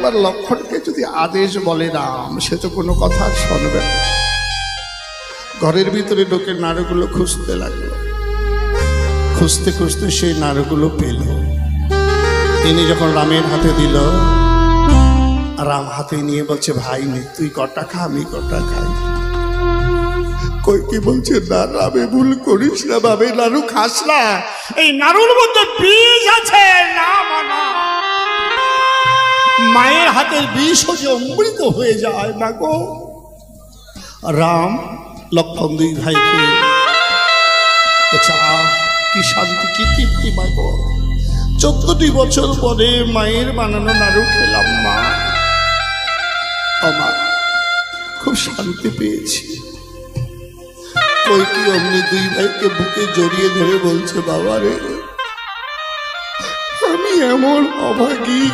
একবার লক্ষণকে যদি আদেশ বলে রাম, সে তো কোনো কথা শুনবে না। ঘরের ভিতরে ঢোকে নাড়ুগুলো খুঁজতে লাগল। খুঁজতে খুঁজতে সেই নাড়ুগুলো পেল। তিনি যখন রামের হাতে দিল, রাম হাতে নিয়ে বলছে, ভাই, নে, তুই কটা খা, আমি কটা খাই। কই কি বলছে, না, রামে, ভুল করিস না বাবে নাড়ু খাস না। এই নাড়ুর মধ্যে বীজ মায়ের হাতের বিষ যে অমৃত হয়ে যায়, মা গো। রাম, লক্ষণ দুই ভাইকে কি শান্তি, কি তৃপ্তি, মা গো। চোদ্দটি বছর পরে মায়ের বানানো নাড়ু খেলাম, মা। আমার খুব শান্তি পেয়েছি। কই কি অমনি দুই ভাইকে বুকে জড়িয়ে ধরে বলছে, বাবা রে, আমি এমন অভাগী